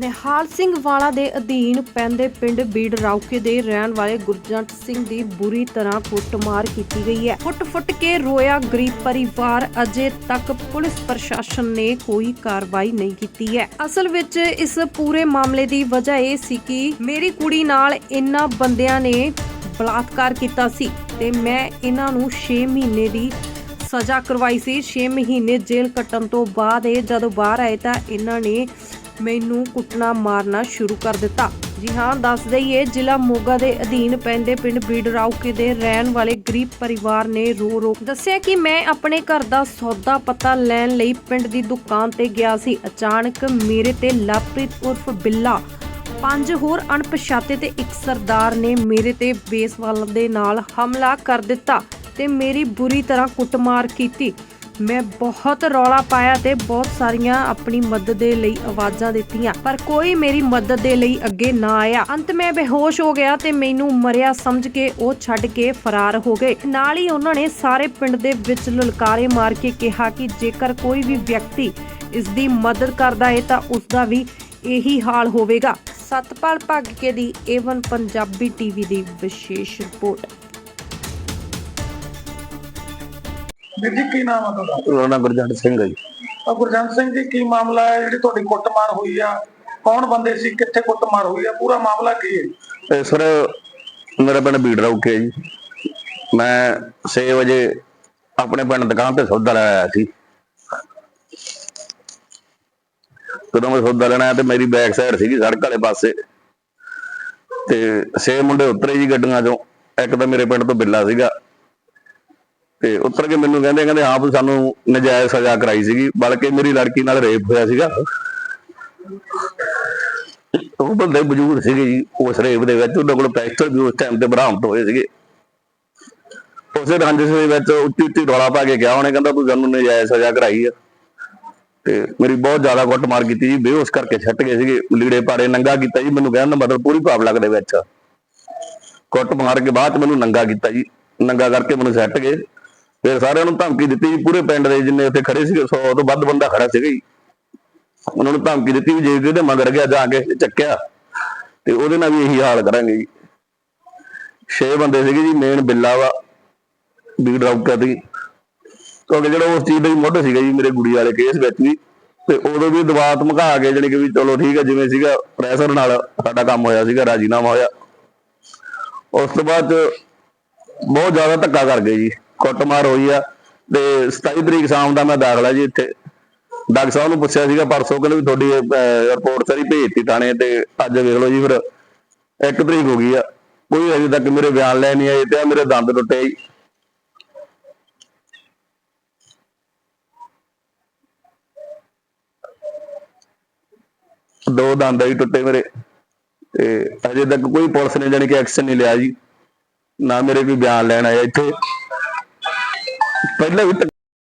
ਨਿਹਾਲ ਸਿੰਘ ਵਾਲਾ ਦੇ ਅਧੀਨ ਪੈਂਦੇ ਪਿੰਡ ਬੀੜ ਰੌਕੇ ਦੇ ਰਹਿਣ ਵਾਲੇ ਗੁਰਜੰਟ ਸਿੰਘ ਦੀ ਬੁਰੀ ਤਰ੍ਹਾਂ ਕੁੱਟਮਾਰ ਕੀਤੀ ਗਈ ਹੈ। ਫੁੱਟ-ਫੁੱਟ ਕੇ ਰੋਇਆ ਗਰੀਬ ਪਰਿਵਾਰ ਅਜੇ ਤੱਕ ਪੁਲਿਸ ਪ੍ਰਸ਼ਾਸਨ ਨੇ ਕੋਈ ਕਾਰਵਾਈ ਨਹੀਂ ਕੀਤੀ ਹੈ। ਅਸਲ ਵਿੱਚ ਇਸ ਪੂਰੇ ਮਾਮਲੇ ਦੀ ਵਜ੍ਹਾ ਇਹ ਸੀ ਕਿ ਮੇਰੀ ਕੁੜੀ ਨਾਲ ਇਨ੍ਹਾਂ ਬੰਦਿਆਂ ਨੇ ਬਲਾਤਕਾਰ ਕੀਤਾ ਸੀ ਤੇ ਮੈਂ ਇਹਨਾਂ ਨੂੰ 6 ਮਹੀਨੇ ਦੀ ਸਜ਼ਾ ਕਰਵਾਈ ਸੀ। 6 ਮਹੀਨੇ ਜੇਲ੍ਹ ਕੱਟਣ ਤੋਂ ਬਾਅਦ ਇਹ ਜਦੋਂ ਬਾਹਰ ਆਏ ਤਾਂ ਇਹਨਾਂ ਨੇ ਮੈਨੂੰ ਕੁੱਟਣਾ, ਮਾਰਨਾ ਸ਼ੁਰੂ ਕਰ ਦਿੱਤਾ। ਜੀ ਹਾਂ, ਦੱਸ ਦਈਏ, ਜ਼ਿਲ੍ਹਾ ਮੋਗਾ ਦੇ ਅਧੀਨ ਪੈਂਦੇ ਪਿੰਡ ਬੀੜ ਰੌਕੇ ਦੇ ਰਹਿਣ ਵਾਲੇ ਗਰੀਬ ਪਰਿਵਾਰ ਨੇ ਰੋ ਰੋ ਦੱਸਿਆ ਕਿ ਮੈਂ ਆਪਣੇ ਘਰ ਦਾ ਸੌਦਾ ਪਤਾ ਲੈਣ ਲਈ ਪਿੰਡ ਦੀ ਦੁਕਾਨ ਤੇ ਗਿਆ ਸੀ। ਅਚਾਨਕ ਮੇਰੇ ਤੇ ਲਵਪ੍ਰੀਤ ਉਰਫ ਬਿੱਲਾ, ਪੰਜ ਹੋਰ ਅਣਪਛਾਤੇ ਤੇ ਇੱਕ ਸਰਦਾਰ ਨੇ ਮੇਰੇ ਤੇ ਬੇਸਵਾਲ ਦੇ ਨਾਲ ਹਮਲਾ ਕਰ ਦਿੱਤਾ ਤੇ ਮੇਰੀ ਬੁਰੀ ਤਰ੍ਹਾਂ ਕੁੱਟਮਾਰ ਕੀਤੀ। ਮੈਂ ਬਹੁਤ ਰੌਲਾ ਪਾਇਆ ਤੇ ਬਹੁਤ ਸਾਰੀਆਂ ਆਪਣੀ ਮਦਦ ਦੇ ਲਈ ਆਵਾਜ਼ਾਂ ਦਿੱਤੀਆਂ। ਪਰ ਕੋਈ ਮੇਰੀ ਮਦਦ ਦੇ ਲਈ ਅੱਗੇ ਨਾ ਆਇਆ। ਅੰਤ ਮੈਂ ਬੇਹੋਸ਼ ਹੋ ਗਿਆ ਤੇ ਮੈਨੂੰ ਮਰਿਆ ਸਮਝ ਕੇ ਉਹ ਛੱਡ ਕੇ ਫਰਾਰ ਹੋ ਗਏ। ਨਾਲ ਹੀ ਉਹਨਾਂ ਨੇ ਸਾਰੇ ਪਿੰਡ ਦੇ ਵਿੱਚ ਲਲਕਾਰੇ ਮਾਰ ਕੇ ਕਿਹਾ ਕਿ ਜੇਕਰ ਕੋਈ ਵੀ ਵਿਅਕਤੀ ਇਸ ਦੀ ਮਦਦ ਕਰਦਾ ਹੈ ਤਾਂ ਉਸ ਦਾ ਵੀ ਇਹੀ ਹਾਲ ਹੋਵੇਗਾ। ਸਤਪਾਲ ਭਾਗਕੇ ਦੀ ਏਵਨ ਪੰਜਾਬੀ ਟੀਵੀ ਦੀ ਵਿਸ਼ੇਸ਼ ਰਿਪੋਰਟ। ਵੀਰ ਜੀ ਕੀ ਨਾਮ ਆ ਤੁਹਾਡਾ? ਉਹਦਾ ਨਾਂ ਗੁਰਜੰਟ ਸਿੰਘ ਹੈ ਜੀ। ਤਾਂ ਗੁਰਜੰਟ ਸਿੰਘ ਜੀ ਕੀ ਮਾਮਲਾ ਹੈ? ਜਿਹੜੀ ਤੁਹਾਡੀ ਕੁੱਟਮਾਰ ਹੋਈ ਆ ਕੌਣ ਬੰਦੇ ਸੀ? ਕਿੱਥੇ ਕੁੱਟਮਾਰ ਹੋਈ ਆ? ਪੂਰਾ ਮਾਮਲਾ ਕੀ ਹੈ? ਤੇ ਸਰ ਮੇਰਾ ਪਿੰਡ ਬੀੜ ਰੌਕੇ ਜੀ। ਮੈਂ 6 ਵਜੇ ਆਪਣੇ ਪਿੰਡ ਦੁਕਾਨ ਤੇ ਸੌਦਾ ਲੈ ਆਇਆ ਸੀ। ਜਦੋਂ ਮੈਂ ਸੌਦਾ ਲੈਣਾ ਤੇ ਮੇਰੀ ਬੈਕ ਸਾਈਡ ਸੀਗੀ ਸੜਕ ਵਾਲੇ ਪਾਸੇ। ਤੇ ਛੇ ਮੁੰਡੇ ਉਤਰੇ ਜੀ ਗੱਡੀਆਂ ਚੋਂ। ਇੱਕ ਤਾਂ ਮੇਰੇ ਪਿੰਡ ਤੋਂ ਬਿੱਲਾ ਸੀਗਾ। ਤੇ ਉਤਰ ਕੇ ਮੈਨੂੰ ਕਹਿੰਦੇ ਕਹਿੰਦੇ ਆਪ ਸਾਨੂੰ ਨਜਾਇਜ਼ ਸਜ਼ਾ ਕਰਾਈ ਸੀਗੀ, ਬਲਕਿ ਮੇਰੀ ਲੜਕੀ ਨਾਲ ਰੇਪ ਹੋਇਆ ਸੀਗਾ। ਉਹ ਬੰਦੇ ਬਜ਼ੁਰਗ ਸੀਗੇ ਜੀ, ਉਸ ਰੇਪ ਦੇ ਵਿੱਚ ਉਹਨਾਂ ਕੋਲ ਪੈਸਟਰ ਵੀ ਉਸ ਟਾਈਮ ਤੇ ਬਰਾਮਦ ਹੋਏ ਸੀਗੇ। ਉਸੇ ਰੰਜਿਸ਼ ਦੇ ਵਿੱਚ ਉੱਚੀ ਉੱਚੀ ਰੌਲਾ ਪਾ ਕੇ ਗਿਆ, ਉਹਨੇ ਕਹਿੰਦਾ ਤੂੰ ਸਾਨੂੰ ਨਜਾਇਜ਼ ਸਜ਼ਾ ਕਰਾਈ ਆ। ਤੇ ਮੇਰੀ ਬਹੁਤ ਜ਼ਿਆਦਾ ਕੁੱਟਮਾਰ ਕੀਤੀ ਜੀ, ਬੇਹੋਸ਼ ਕਰਕੇ ਛੱਟ ਗਏ ਸੀਗੇ, ਲੀੜੇ ਪਾੜੇ, ਨੰਗਾ ਕੀਤਾ ਜੀ, ਮੈਨੂੰ ਕਹਿਣ ਦਾ ਮਤਲਬ ਪੂਰੀ ਭਾਵ ਲੱਗਦੇ ਵਿੱਚ ਕੁੱਟ ਮਾਰ ਕੇ ਬਾਅਦ ਚ ਮੈਨੂੰ ਨੰਗਾ ਕੀਤਾ ਜੀ, ਨੰਗਾ ਕਰਕੇ ਮੈਨੂੰ ਸੱਟ ਗਏ। ਫਿਰ ਸਾਰਿਆਂ ਨੂੰ ਧਮਕੀ ਦਿੱਤੀ ਜੀ ਪੂਰੇ ਪਿੰਡ ਦੇ ਜਿੰਨੇ ਉੱਥੇ ਖੜੇ ਸੀਗੇ 100 ਤੋਂ ਵੱਧ ਬੰਦਾ ਖੜਾ ਸੀਗਾ ਜੀ। ਉਹਨਾਂ ਨੂੰ ਧਮਕੀ ਦਿੱਤੀ ਵੀ ਜੇ ਕਿਤੇ ਮਗਰ ਗਿਆ, ਜਾ ਕੇ ਚੱਕਿਆ। ਤੇ ਉਹਦੇ ਨਾਲ ਵੀ ਇਹੀ ਹਾਲ ਕਰਾਂਗੇ ਜੀ। ਛੇ ਬੰਦੇ ਸੀਗੇ ਜੀ, ਮੇਨ ਬਿੱਲਾ ਵਾ ਬੀੜ ਰੌਕਾ ਦੀ ਕਿਉਂਕਿ ਜਿਹੜਾ ਉਸ ਚੀਜ਼ ਦਾ ਹੀ ਮੁੱਢ ਸੀਗਾ ਜੀ, ਮੇਰੇ ਗੁੜੀ ਵਾਲੇ ਕੇਸ ਵਿੱਚ ਵੀ। ਤੇ ਉਦੋਂ ਵੀ ਦਬਾਅ ਧਮਕਾ ਕੇ ਜਾਣੀ ਕਿ ਵੀ ਚਲੋ ਠੀਕ ਹੈ ਜਿਵੇਂ ਸੀਗਾ ਪ੍ਰੈਸ਼ਰ ਨਾਲ ਸਾਡਾ ਕੰਮ ਹੋਇਆ ਸੀਗਾ, ਰਾਜੀਨਾਮਾ ਹੋਇਆ। ਉਸ ਤੋਂ ਬਾਅਦ 'ਚ ਬਹੁਤ ਜ਼ਿਆਦਾ ਧੱਕਾ ਕਰ ਗਏ ਜੀ। ਕੁੱਟਮਾਰ ਹੋਈ ਆ। ਤੇ 27 ਤਰੀਕ ਸ਼ਾਮ ਦਾ ਮੈਂ ਦਾਖਲਾ ਜੀ ਇੱਥੇ। ਡਾਕਟਰ ਸਾਹਿਬ ਨੂੰ ਪੁੱਛਿਆ ਸੀਗਾ, ਪਰਸੋਂ ਕਹਿੰਦੇ ਵੀ ਤੁਹਾਡੀ ਰਿਪੋਰਟ ਸਾਰੀ ਭੇਜਤੀ ਥਾਣੇ ਤੇ, ਅੱਜ ਵੇਖ ਲਓ ਜੀ ਫਿਰ। ਇੱਕ ਤਰੀਕ ਹੋ ਗਈ ਆ। ਕੋਈ ਅਜੇ ਤੱਕ ਮੇਰੇ ਬਿਆਨ ਲੈ ਨਹੀਂ ਆਏ ਤੇ ਮੇਰੇ ਦੰਦ ਟੁੱਟੇ ਜੀ। ਦੋ ਦੰਦ ਹੀ ਟੁੱਟੇ ਮੇਰੇ। ਤੇ ਅਜੇ ਤੱਕ ਕੋਈ ਪੁਲਿਸ ਨੇ ਜਾਣੀ ਕਿ ਐਕਸ਼ਨ ਨਹੀਂ ਲਿਆ ਜੀ। ਨਾ ਮੇਰੇ ਕੋਈ ਬਿਆਨ ਲੈਣ ਆਇਆ ਇੱਥੇ। ਪਹਿਲਾਂ ਵੀ ਧੱਕਾ